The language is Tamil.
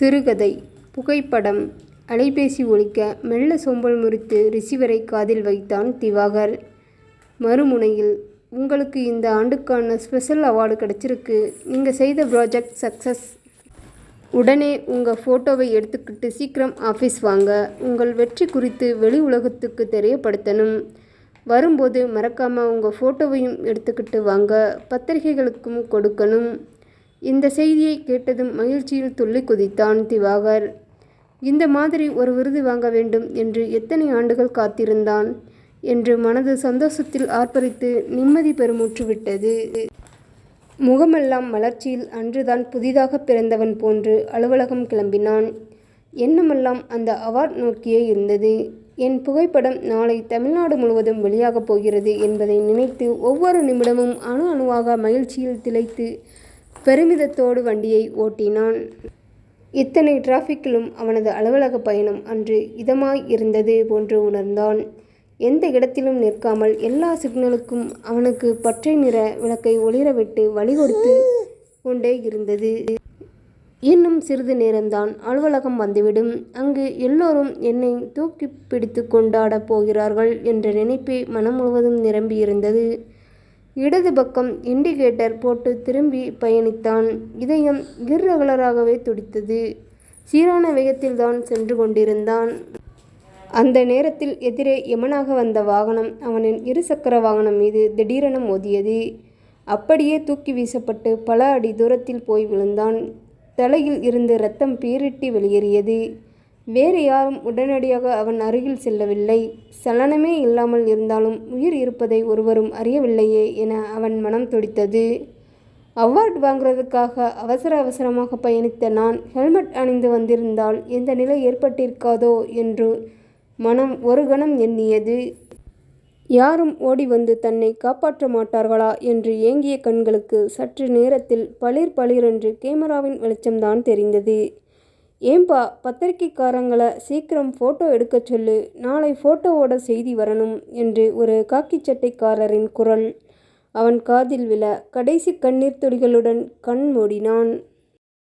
சிறுகதை புகைப்படம் அலைபேசி ஒழிக்க மெல்ல சோம்பல் முறித்து ரிசீவரை காதில் வைத்தான் திவாகர். மறுமுனையில் உங்களுக்கு இந்த ஆண்டுக்கான ஸ்பெஷல் அவார்டு கிடச்சிருக்கு நீங்கள் செய்த ப்ராஜெக்ட் சக்ஸஸ் உடனே உங்கள் ஃபோட்டோவை எடுத்துக்கிட்டு சீக்கிரம் ஆஃபீஸ் வாங்க. உங்கள் வெற்றி குறித்து வெளி உலகத்துக்கு தெரியப்படுத்தணும். வரும்போது மறக்காமல் உங்கள் ஃபோட்டோவையும் எடுத்துக்கிட்டு வாங்க. பத்திரிகைகளுக்கும் கொடுக்கணும். இந்த செய்தியை கேட்டதும் மகிழ்ச்சியில் துள்ளி குதித்தான் திவாகர். இந்த மாதிரி ஒரு விருது வாங்க வேண்டும் என்று எத்தனை ஆண்டுகள் காத்திருந்தான் என்று மனது சந்தோஷத்தில் ஆர்ப்பரித்து நிம்மதி பெருமூச்சு விட்டது. முகமெல்லாம் மலர்ச்சியில் அன்றுதான் புதிதாகப் பிறந்தவன் போன்று அலுவலகம் கிளம்பினான். எண்ணமெல்லாம் அந்த அவார்ட் நோக்கியே இருந்தது. என் புகைப்படம் நாளை தமிழ்நாடு முழுவதும் வெளியாகப் போகிறது என்பதை நினைத்து ஒவ்வொரு நிமிடமும் அணு அணுவாக மகிழ்ச்சியில் திளைத்து பெருமிதத்தோடு வண்டியை ஓட்டினான். இத்தனை டிராஃபிக்கிலும் அவனது அலுவலகப் பயணம் அன்று இதமாய் இருந்தது போன்று உணர்ந்தான். எந்த இடத்திலும் நிற்காமல் எல்லா சிக்னலுக்கும் அவனுக்கு பற்றை நிற விளக்கை ஒளிரவிட்டு வழி கொடுத்து கொண்டே இருந்தது. இன்னும் சிறிது நேரம்தான் அலுவலகம் வந்துவிடும். அங்கு எல்லோரும் என்னை தூக்கி பிடித்து கொண்டாடப் போகிறார்கள் என்ற நினைப்பே மனம் முழுவதும் நிரம்பியிருந்தது. இடது பக்கம் இண்டிகேட்டர் போட்டு திரும்பி பயணித்தான். இதயம் இர்ரெகுலராகவே துடித்தது. சீரான வேகத்தில்தான் சென்று கொண்டிருந்தான். அந்த நேரத்தில் எதிரே எமனாக வந்த வாகனம் அவனின் இருசக்கர வாகனம் மீது திடீரென மோதியது. அப்படியே தூக்கி வீசப்பட்டு பல அடி தூரத்தில் போய் விழுந்தான். தலையில் இருந்து ரத்தம் பீரிட்டி வெளியேறியது. வேறு யாரும் உடனடியாக அவன் அருகில் செல்லவில்லை. சலனமே இல்லாமல் இருந்தாலும் உயிர் இருப்பதை ஒருவரும் அறியவில்லையே என அவன் மனம் துடித்தது. அவார்ட் வாங்குறதுக்காக அவசர அவசரமாக பயணித்த நான் ஹெல்மெட் அணிந்து வந்திருந்தால் இந்த நிலை ஏற்பட்டிருக்காதோ என்று மனம் ஒரு கணம் எண்ணியது. யாரும் ஓடி வந்து தன்னை காப்பாற்ற மாட்டார்களா என்று ஏங்கிய கண்களுக்கு சற்று நேரத்தில் பளிர் பளிரென்று கேமராவின் வெளிச்சம்தான் தெரிந்தது. ஏம்பா பத்திரிகைக்காரங்கள சீக்கிரம் ஃபோட்டோ எடுக்கச் சொல்லு. நாளை ஃபோட்டோவோட செய்தி வரணும் என்று ஒரு காக்கிச் சட்டைக்காரரின் குரல் அவன் காதில் விழ கடைசி கண்ணீர் துளிகளுடன் கண் மூடினான்.